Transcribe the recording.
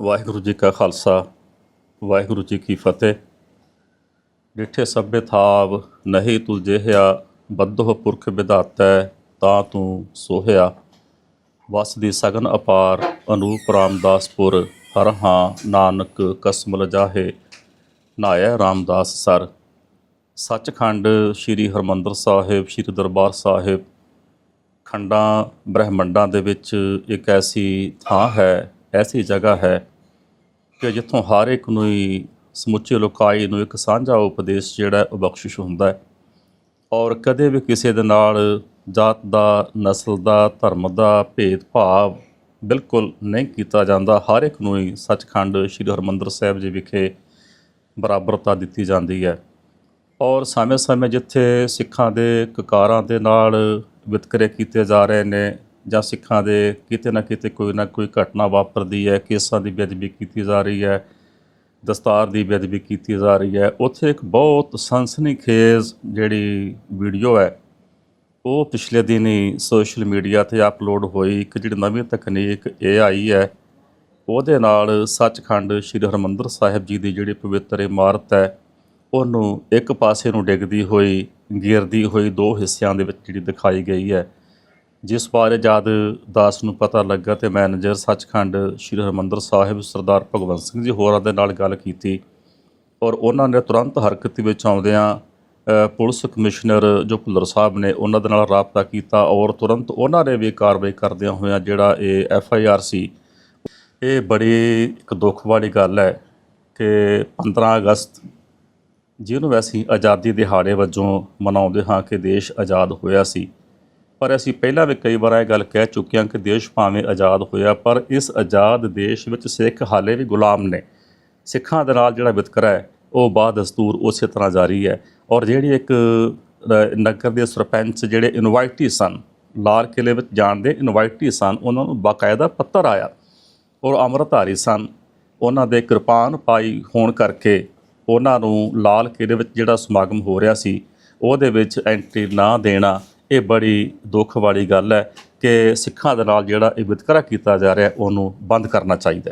ਵਾਹਿਗੁਰੂ ਜੀ ਕਾ ਖਾਲਸਾ, ਵਾਹਿਗੁਰੂ ਜੀ ਕੀ ਫਤਿਹ। ਡਿਠੇ ਸਭੇ ਥਾਵ ਨਹੀਂ ਤੁਲ ਜਿਹਾ ਬੱਧੋ ਪੁਰਖ ਵਿਧਾਤੈ, ਤਾਂ ਤੂੰ ਸੋਹਿਆ। ਵਸ ਦੀ ਸਗਨ ਅਪਾਰ ਅਨੂਪ ਰਾਮਦਾਸਪੁਰ, ਹਰ ਹਾਂ ਨਾਨਕ ਕਸਮ ਲਜਾਹੇ ਨਾਇਆ ਰਾਮਦਾਸ ਸਰ। ਸੱਚਖੰਡ ਸ੍ਰੀ ਹਰਮੰਦਰ ਸਾਹਿਬ, ਸ੍ਰੀ ਦਰਬਾਰ ਸਾਹਿਬ। ਖੰਡਾਂ ਬ੍ਰਹਿਮੰਡਾਂ ਦੇ ਵਿੱਚ ਇੱਕ ਐਸੀ ਥਾਂ ਹੈ ਐਸੀ ਜਗ੍ਹਾ ਹੈ ਕਿ ਜਿੱਥੋਂ ਹਰ ਇੱਕ ਨੂੰ ਹੀ ਸਮੁੱਚੇ ਲੋਕਾਈ ਨੂੰ ਇੱਕ ਸਾਂਝਾ ਉਪਦੇਸ਼ ਜਿਹੜਾ ਉਹ ਬਖਸ਼ਿਸ਼ ਹੁੰਦਾ ਹੈ ਔਰ ਕਦੇ ਵੀ ਕਿਸੇ ਦੇ ਨਾਲ ਜਾਤ ਦਾ ਨਸਲ ਦਾ ਧਰਮ ਦਾ ਭੇਦਭਾਵ ਬਿਲਕੁਲ ਨਹੀਂ ਕੀਤਾ ਜਾਂਦਾ ਹਰ ਇੱਕ ਨੂੰ ਹੀ ਸੱਚਖੰਡ ਸ੍ਰੀ ਹਰਮੰਦਰ ਸਾਹਿਬ ਜੀ ਵਿਖੇ ਬਰਾਬਰਤਾ ਦਿੱਤੀ ਜਾਂਦੀ ਹੈ ਔਰ ਸਮੇਂ-ਸਮੇਂ ਜਿੱਥੇ ਸਿੱਖਾਂ ਦੇ ਕਕਾਰਾਂ ਦੇ ਨਾਲ ਵਿਤਕਰੇ ਕੀਤੇ ਜਾ ਰਹੇ ਨੇ ਜਾਂ ਸਿੱਖਾਂ ਦੇ ਕਿਤੇ ਨਾ ਕਿਤੇ ਕੋਈ ਨਾ ਕੋਈ ਘਟਨਾ ਵਾਪਰਦੀ ਹੈ, ਕੇਸਾਂ ਦੀ ਬੇਅਦਬੀ ਕੀਤੀ ਜਾ ਰਹੀ ਹੈ, ਦਸਤਾਰ ਦੀ ਬੇਅਦਬੀ ਕੀਤੀ ਜਾ ਰਹੀ ਹੈ, ਉੱਥੇ ਇੱਕ ਬਹੁਤ ਸਨਸਨੀਖੇਜ਼ ਜਿਹੜੀ ਵੀਡੀਓ ਹੈ, ਉਹ ਪਿਛਲੇ ਦਿਨੀ ਸੋਸ਼ਲ ਮੀਡੀਆ ਤੇ ਅਪਲੋਡ ਹੋਈ, ਇੱਕ ਜਿਹੜੀ ਨਵੀਂ ਤਕਨੀਕ ਇਹ ਆਈ ਹੈ, ਉਹਦੇ ਨਾਲ ਸੱਚਖੰਡ ਸ੍ਰੀ ਹਰਮੰਦਰ ਸਾਹਿਬ ਜੀ ਦੀ ਜਿਹੜੀ ਪਵਿੱਤਰ ਇਮਾਰਤ ਹੈ, ਉਹਨੂੰ ਇੱਕ ਪਾਸੇ ਨੂੰ ਡਿੱਗਦੀ ਹੋਈ ਗਿਰਦੀ ਹੋਈ ਦੋ ਹਿੱਸਿਆਂ ਦੇ ਵਿੱਚ ਜਿਹੜੀ ਦਿਖਾਈ ਗਈ ਹੈ। ਜਿਸ ਬਾਰੇ ਜਦ ਦਾਸ ਨੂੰ ਪਤਾ ਲੱਗਾ ਤੇ ਮੈਨੇਜਰ ਸੱਚਖੰਡ ਸ੍ਰੀ ਹਰਮੰਦਰ ਸਾਹਿਬ ਸਰਦਾਰ ਭਗਵੰਤ ਸਿੰਘ ਜੀ ਹੋਰਾਂ ਦੇ ਨਾਲ ਗੱਲ ਕੀਤੀ ਔਰ ਉਹਨਾਂ ਨੇ ਤੁਰੰਤ ਹਰਕਤ ਵਿੱਚ ਆਉਂਦਿਆਂ ਪੁਲਿਸ ਕਮਿਸ਼ਨਰ ਜੋ ਭੁੱਲਰ ਸਾਹਿਬ ਨੇ ਉਹਨਾਂ ਦੇ ਨਾਲ ਰਾਬਤਾ ਕੀਤਾ ਔਰ ਤੁਰੰਤ ਉਹਨਾਂ ਨੇ ਵੀ ਕਾਰਵਾਈ ਕਰਦਿਆਂ ਹੋਇਆਂ ਜਿਹੜਾ ਇਹ ਐਫ ਆਈ ਆਰ ਸੀ, ਇਹ ਬੜੀ ਇੱਕ ਦੁੱਖ ਵਾਲੀ ਗੱਲ ਹੈ ਕਿ 15 ਅਗਸਤ ਜਿਹਨੂੰ ਅਸੀਂ ਆਜ਼ਾਦੀ ਦਿਹਾੜੇ ਵਜੋਂ ਮਨਾਉਂਦੇ ਹਾਂ ਕਿ ਦੇਸ਼ ਆਜ਼ਾਦ ਹੋਇਆ ਸੀ। ਪਰ ਅਸੀਂ ਪਹਿਲਾਂ ਵੀ ਕਈ ਵਾਰ ਇਹ ਗੱਲ ਕਹਿ ਚੁੱਕੇ ਹਾਂ ਕਿ ਦੇਸ਼ ਭਾਵੇਂ ਆਜ਼ਾਦ ਹੋਇਆ, ਪਰ ਇਸ ਆਜ਼ਾਦ ਦੇਸ਼ ਵਿੱਚ ਸਿੱਖ ਹਾਲੇ ਵੀ ਗੁਲਾਮ ਨੇ। ਸਿੱਖਾਂ ਦੇ ਨਾਲ ਜਿਹੜਾ ਵਿਤਕਰਾ ਹੈ, ਉਹ ਬਾਦਸਤੂਰ ਉਸੇ ਤਰ੍ਹਾਂ ਜਾਰੀ ਹੈ ਔਰ ਜਿਹੜੀ ਇੱਕ ਨਗਰ ਦੇ ਸਰਪੰਚ ਜਿਹੜੇ ਇਨਵਾਈਟੀ ਸਨ, ਲਾਲ ਕਿਲੇ ਵਿੱਚ ਜਾਣ ਦੇ ਇਨਵਾਈਟੀ ਸਨ, ਉਹਨਾਂ ਨੂੰ ਬਾਕਾਇਦਾ ਪੱਤਰ ਆਇਆ ਔਰ ਅੰਮ੍ਰਿਤਧਾਰੀ ਸਨ। ਉਹਨਾਂ ਦੇ ਕਿਰਪਾਨ ਪਾਈ ਹੋਣ ਕਰਕੇ ਉਹਨਾਂ ਨੂੰ ਲਾਲ ਕਿਲੇ ਵਿੱਚ ਜਿਹੜਾ ਸਮਾਗਮ ਹੋ ਰਿਹਾ ਸੀ, ਉਹਦੇ ਵਿੱਚ ਐਂਟਰੀ ਨਾ ਦੇਣਾ ਇਹ ਬੜੀ ਦੁੱਖ ਵਾਲੀ ਗੱਲ ਹੈ ਕਿ ਸਿੱਖਾਂ ਦੇ ਨਾਲ ਜਿਹੜਾ ਇਹ ਵਿਤਕਰਾ ਕੀਤਾ ਜਾ ਰਿਹਾ ਉਹਨੂੰ ਬੰਦ ਕਰਨਾ ਚਾਹੀਦਾ